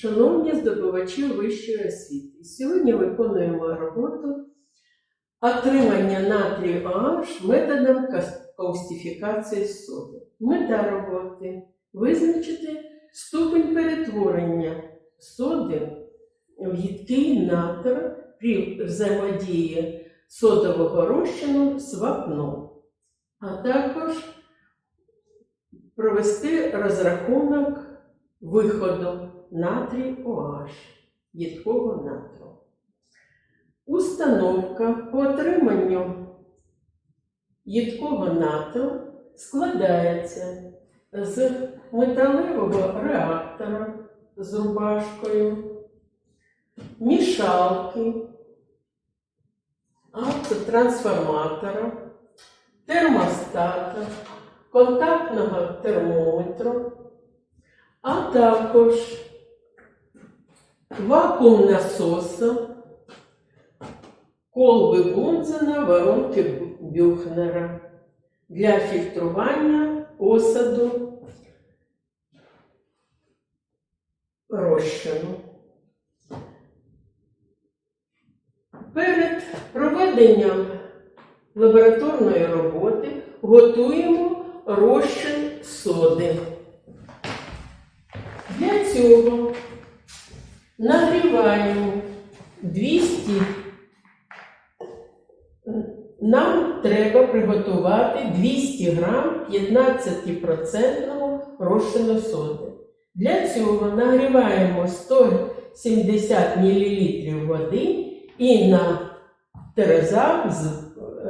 Шановні здобувачі вищої освіти, сьогодні виконуємо роботу отримання натрію OH методом каустифікації соди. Мета роботи визначити ступень перетворення соди в їдкий натр при взаємодії содового розчину з вапном, а також провести розрахунок виходу натрій OH, їдкого натру. Установка по отриманню їдкого натру складається з металевого реактора з рубашкою, мішалки, автотрансформатора, термостата, контактного термометру, а також вакуум насоса, колби Бунзена, воронки Бюхнера для фільтрування осаду розчину. Перед проведенням лабораторної роботи готуємо розчин соди. Для цього нагріваємо 200. Нам треба приготувати 200 грам 15% розчину соди. Для цього нагріваємо 170 мл води і на терезах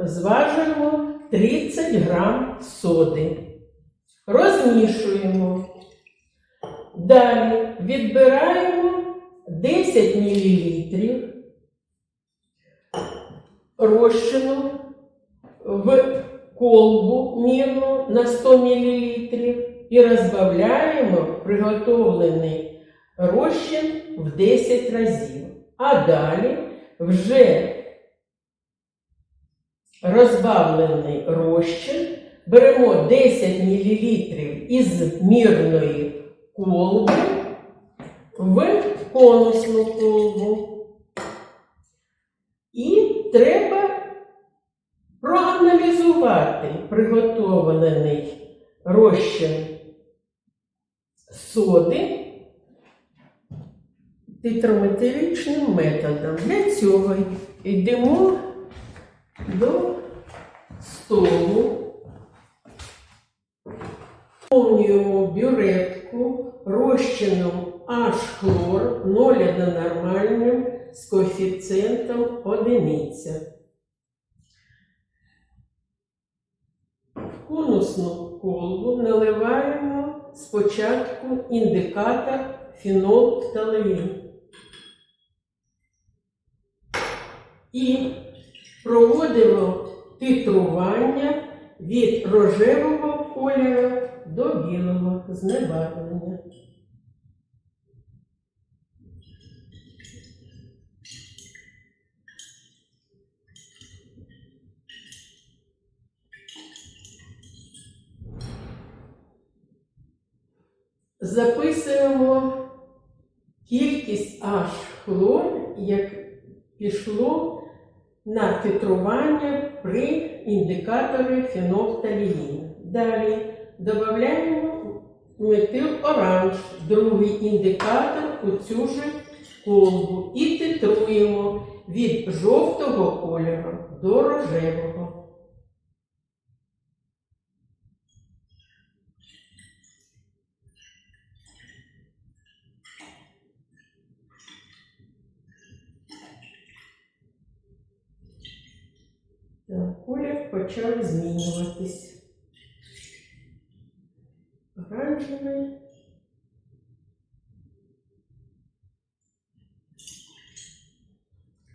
зважуємо 30 грам соди. Розмішуємо. Далі відбираємо 10 мл розчину в колбу мірну на 100 мл і розбавляємо приготовлений розчин в 10 разів. А далі вже розбавлений розчин беремо 10 мл із мірної колби в конусну колбу. І треба проаналізувати приготовлений розчин соди титрометричним методом. Для цього йдемо до столу, повнюємо бюретку розчином H-хлор 0 нормальним з коефіцієнтом одиниця. В конусну колбу наливаємо спочатку індикатор фенолфталеїн. І проводимо титрування від рожевого кольору до білого знебарвлення. Записуємо кількість H хлор, як пішло на титрування при індикаторі фенофталіїн. Далі додаємо метил оранж, другий індикатор у цю ж колбу і титруємо від жовтого кольору до рожевого. Так, колір почав змінюватись. Оранжевий.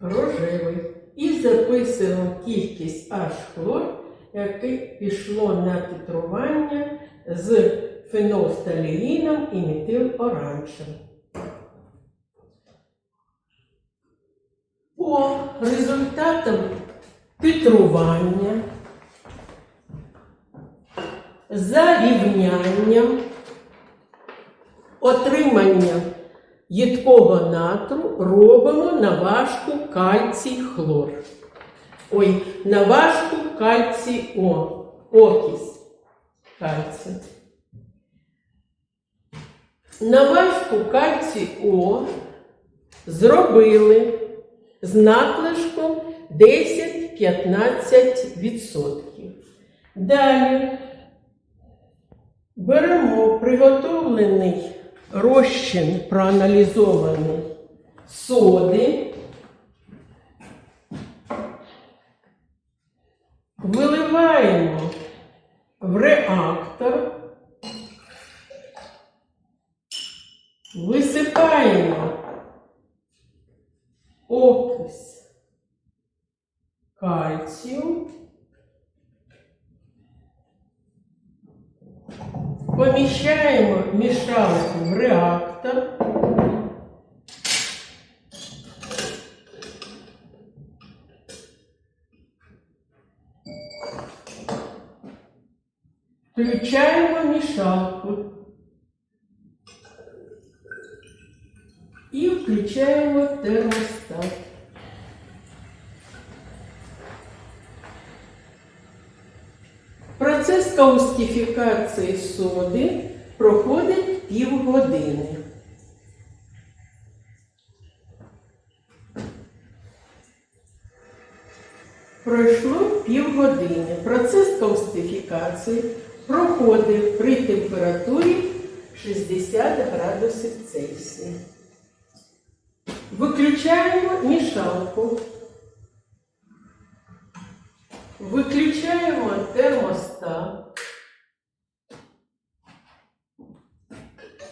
Рожевий. І записуємо кількість H хлор, яке пішло на титрування з фенолфталеїном і метил-оранжем. По результатам титрування, зарівняння, отримання їдкого натру робимо наважку кальцій хлор. Ой, наважку кальцій О, окись кальцію. Наважку кальцій О зробили з надлишком 10-15%. Далі. Беремо приготовлений розчин проаналізований соди, виливаємо в реактор, висипаємо окись кальцію, поміщаємо мішалку в реактор. Включаємо мішалку і включаємо термостат. Процес каустифікації соди проходить півгодини. Пройшло півгодини. Процес каустифікації проходить при температурі 60 градусів Цельсія. Виключаємо мішалку. Виключаємо термостат.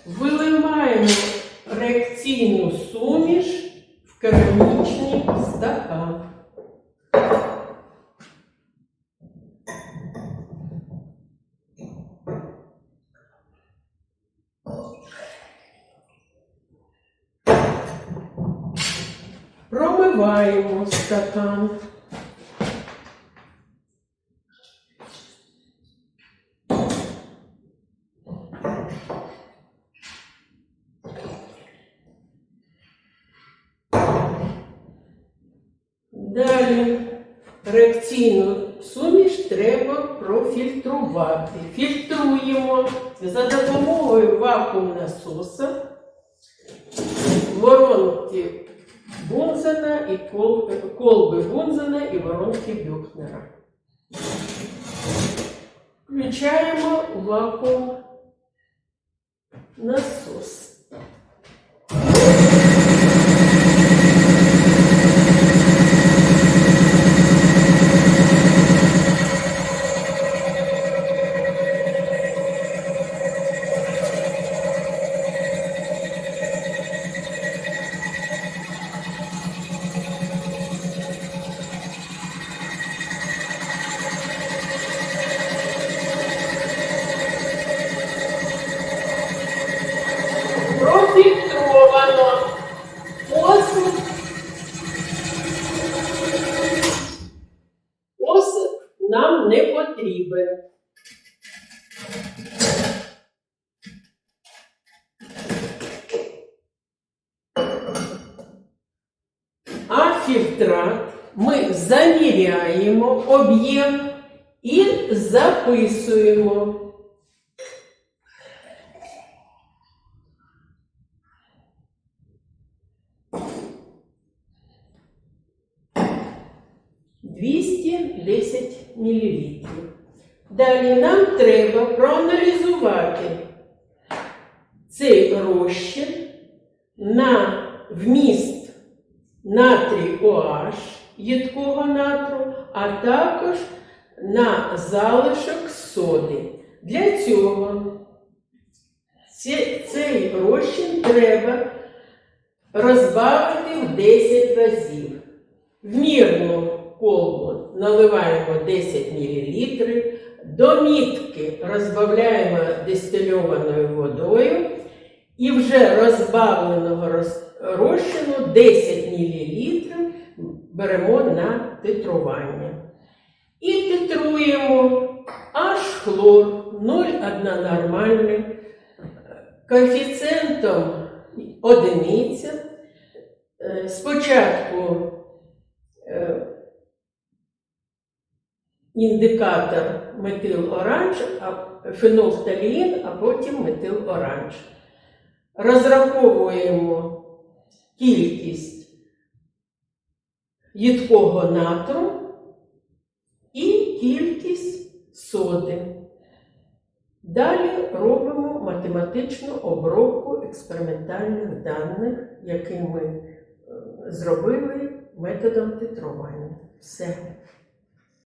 Виливаємо реакційну суміш в керамічний стакан. Промиваємо стакан. Далі реакційну суміш треба профільтрувати. Фільтруємо за допомогою вакуум-насоса, воронки Бунзена і кол- колби Бунзена і воронки Бюхнера. Включаємо вакуум насос. Потрібен. А фільтрат ми заміряємо об'єм і записуємо. Двісті десять мл. Далі нам треба проаналізувати цей розчин на вміст натрій OH їдкого натру, а також на залишок соди. Для цього цей розчин треба розбавити в 10 разів. В мірну колбу наливаємо 10 мл, до мітки розбавляємо дистильованою водою і вже розбавленого роз- розчину 10 мл беремо на титрування. І титруємо аж хлор 0,1 нормальний. Коефіцієнтом одиниця. Е, Спочатку індикатор метил оранж, а фенолфталіїн, а потім метил оранж. Розраховуємо кількість їдкого натру і кількість соди. Далі робимо математичну обробку експериментальних даних, які ми е, зробили методом титрування. Все.